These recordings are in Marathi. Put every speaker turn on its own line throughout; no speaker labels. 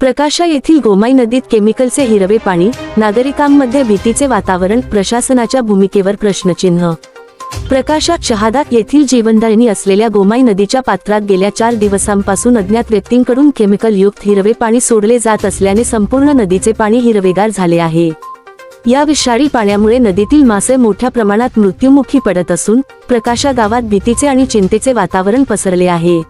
प्रकाशा येथील गोमाई नदीत केमिकलचे हिरवे पाणी नागरिकांमध्ये भीतीचे वातावरण प्रशासनाच्या भूमिकेवर प्रश्नचिन्ह. प्रकाशात शहादात येथील जीवनदायिनी असलेल्या गोमाई नदीच्या पात्रात गेल्या चार दिवसांपासून अज्ञात व्यक्तींकडून केमिकल युक्त हिरवे पाणी सोडले जात असल्याने संपूर्ण नदीचे पाणी हिरवेगार झाले आहे. या विषारी पाण्यामुळे नदीतील मासे मोठ्या प्रमाणात मृत्युमुखी पडत असून प्रकाशा गावात भीतीचे आणि चिंतेचे वातावरण पसरले आहे.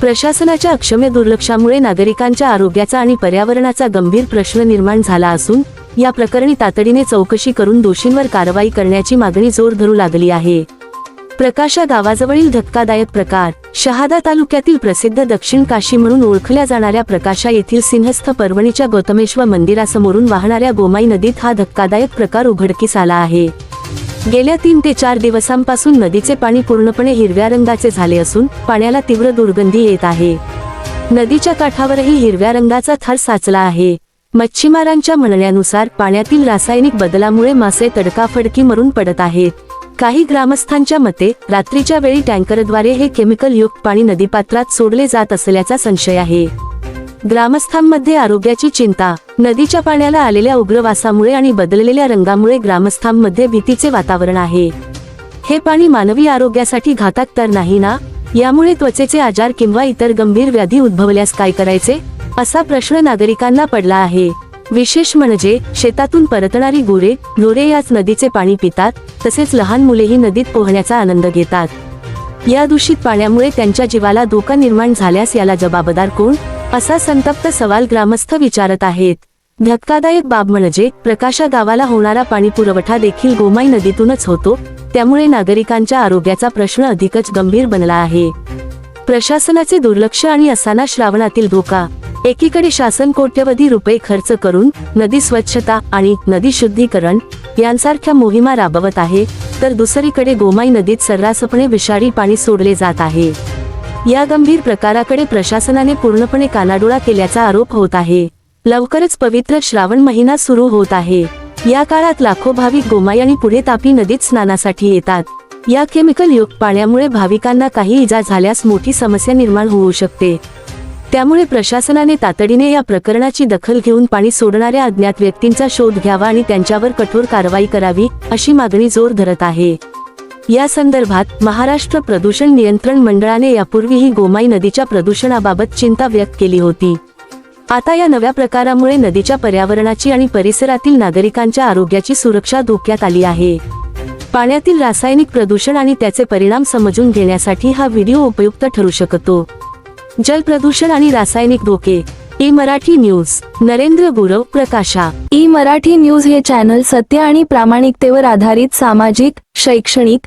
प्रशासनाच्या अक्षम्य दुर्लक्षामुळे नागरिकांच्या आरोग्याचा आणि पर्यावरणाचा गंभीर प्रश्न निर्माण झाला असून या प्रकरणी तातडीने चौकशी करून दोषींवर कारवाई करण्याची मागणी जोर धरू लागली आहे. प्रकाशा गावाजवळील धक्कादायक प्रकार शहादा तालुक्यातील प्रसिद्ध दक्षिण काशी म्हणून ओळखल्या जाणाऱ्या प्रकाशा येथील सिंहस्थ पर्वणीच्या गौतमेश्वर मंदिरासमोरून वाहणाऱ्या गोमाई नदीत हा धक्कादायक प्रकार उघडकीस आला आहे. गेल्या तीन ते चार दिवसांपासून नदीचे पाणी पूर्णपणे हिरव्या रंगाचे झाले असून पाण्याला तीव्र दुर्गंधी येत आहे. नदीच्या काठावरही हिरव्या रंगाचा थर साचला आहे. मच्छीमारांच्या म्हणण्यानुसार पाण्यातील रासायनिक बदलामुळे मासे तडकाफडकी मरून पडत आहेत. काही ग्रामस्थांच्या मते रात्रीच्या वेळी टँकरद्वारे हे केमिकल युक्त पाणी नदीपात्रात सोडले जात असल्याचा संशय आहे. ग्रामस्थांमध्ये आरोग्याची चिंता नदीच्या पाण्याला आलेल्या उग्रवासामुळे आणि बदललेल्या रंगामुळे ग्रामस्थांमध्ये भीतीचे वातावरण आहे. हे पाणी मानवी आरोग्यासाठी घातक तर नाही ना? यामुळे त्वचेचे आजार किंवा इतर गंभीर व्याधी उद्भवल्यास काय करायचे? असा प्रश्न नागरिकांना पडला आहे. विशेष म्हणजे शेतातून परतणारी गुरे ढोरे याच नदीचे पाणी पितात तसेच लहान मुलेही नदीत पोहण्याचा आनंद घेतात. या दूषित पाण्यामुळे त्यांच्या जीवाला धोका निर्माण झाल्यास याला जबाबदार कोण? असा संतप्त सवाल ग्रामस्थ विचारत आहेत. धक्कादायक बाब म्हणजे प्रकाशा गावाला होणारा पाणी पुरवठा देखील गोमाई नदीतूनच होतो त्यामुळे नागरिकांच्या आरोग्याचा प्रश्न अधिकच गंभीर बनला आहे. प्रशासनाचे दुर्लक्ष आणि असाना श्रावणातील धोका. एकीकडे शासन कोट्यवधी रुपये खर्च करून नदी स्वच्छता आणि नदी शुद्धीकरण यांसारख्या मोहिमा राबवत आहे तर दुसरीकडे गोमाई नदीत सर्रासपणे विषारी पाणी सोडले जात आहे. या गंभीर प्रकाराकडे प्रशासनाने पूर्णपणे कानाडोळा केल्याचा आरोप होत आहे. लवकरच पवित्र श्रावण महिना सुरू होत आहे. या काळात लाखो भाविक गोमाई आणि पुढे तापी नदीत स्नानासाठी येतात. या केमिकल युक्त पाण्यामुळे भाविकांना काही इजा झाल्यास मोठी समस्या निर्माण होऊ शकते. त्यामुळे प्रशासनाने तातडीने या प्रकरणाची दखल घेऊन पाणी सोडणाऱ्या अज्ञात व्यक्तींचा शोध घ्यावा आणि त्यांच्यावर कठोर कारवाई करावी अशी मागणी जोर धरत आहे. या संदर्भात महाराष्ट्र प्रदूषण नियंत्रण मंडळाने यापूर्वीही गोमाई नदीच्या प्रदूषणाबाबत चिंता व्यक्त केली होती. आता या नव्या प्रकारामुळे नदीच्या पर्यावरणाची आणि परिसरातील नागरिकांच्या आरोग्याची सुरक्षा धोक्यात आली आहे. पाण्यातील रासायनिक प्रदूषण आणि त्याचे परिणाम समजून घेण्यासाठी हा व्हिडिओ उपयुक्त ठरू शकतो. जल प्रदूषण आणि रासायनिक धोके. E Marathi news. Narendra Gurav प्रकाशा.
ई मराठी न्यूज हे चॅनल सत्य आणि प्रामाणिकतेवर आधारित सामाजिक शैक्षणिक